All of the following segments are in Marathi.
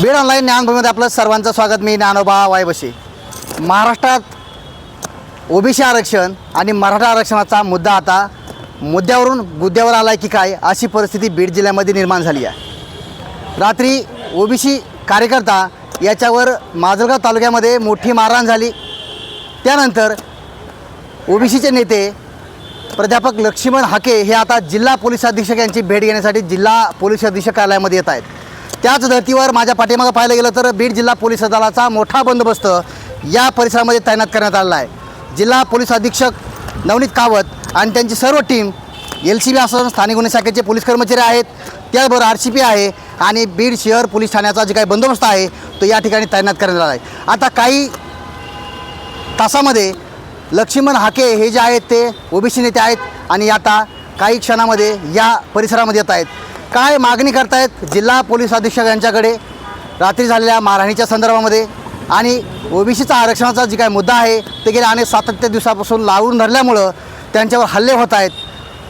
बीड ऑनलाईन ज्ञानभूमीमध्ये आपलं सर्वांचं स्वागत. मी ज्ञानोबा वायबशी. महाराष्ट्रात ओबीसी आरक्षण आणि मराठा आरक्षणाचा मुद्दा आता मुद्द्यावरून गुद्द्यावर आला आहे की काय अशी परिस्थिती बीड जिल्ह्यामध्ये निर्माण झाली आहे. रात्री ओबीसी कार्यकर्ता याच्यावर माजलगाव तालुक्यामध्ये मोठी मारहाण झाली. त्यानंतर ओबीसीचे नेते प्राध्यापक लक्ष्मण हाके हे आता जिल्हा पोलीस अधीक्षक यांची भेट घेण्यासाठी जिल्हा पोलीस अधीक्षक कार्यालयामध्ये येत आहेत. त्याच धर्तीवर माझ्या पाठीमागं पाहायला गेलं तर बीड जिल्हा पोलीस दलाचा मोठा बंदोबस्त या परिसरामध्ये तैनात करण्यात आलेला आहे. जिल्हा पोलीस अधीक्षक नवनीत कावत आणि त्यांची सर्व टीम एल सी बी असं स्थानिक गुन्हे शाखेचे पोलीस कर्मचारी आहेत. त्याचबरोबर आर सी पी आहे. आणि बीड शहर पोलीस ठाण्याचा जे काही बंदोबस्त आहे तो या ठिकाणी तैनात करण्यात आला आहे आता काही तासामध्ये लक्ष्मण हाके हे जे आहेत ते ओबीसी नेते आहेत आणि आता काही क्षणामध्ये या परिसरामध्ये येत आहेत. काय मागणी करतायत? जिल्हा पोलीस अधीक्षक यांच्याकडे रात्री झालेल्या मारहाणीच्या संदर्भामध्ये आणि ओबीसीचा आरक्षणाचा जे काय मुद्दा आहे ते गेल्या अनेक सातत्य दिवसापासून लावून धरल्यामुळं त्यांच्यावर हल्ले होत आहेत.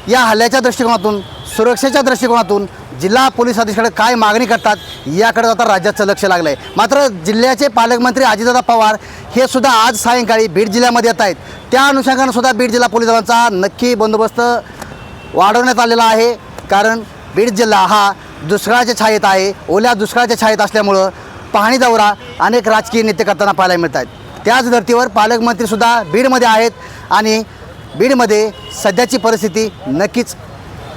या हल्ल्याच्या दृष्टिकोनातून सुरक्षेच्या दृष्टिकोनातून जिल्हा पोलीस अधीक्षक काय मागणी करतात याकडे आता राज्याचं लक्ष लागलं आहे मात्र जिल्ह्याचे पालकमंत्री अजितदादा पवार हे सुद्धा आज सायंकाळी बीड जिल्ह्यामध्ये येत आहेत. त्या अनुषंगानं सुद्धा बीड जिल्हा पोलीस दलांचा नक्की बंदोबस्त वाढवण्यात आलेला आहे. कारण बीड जिल्हा हा दुष्काळाच्या छायेत आहे. ओल्या दुष्काळाच्या छायेत असल्यामुळं पाहणी दौरा अनेक राजकीय नेते करताना पाहायला मिळत आहेत त्याच धर्तीवर पालकमंत्रीसुद्धा बीडमध्ये आहेत आणि बीडमध्ये सध्याची परिस्थिती नक्कीच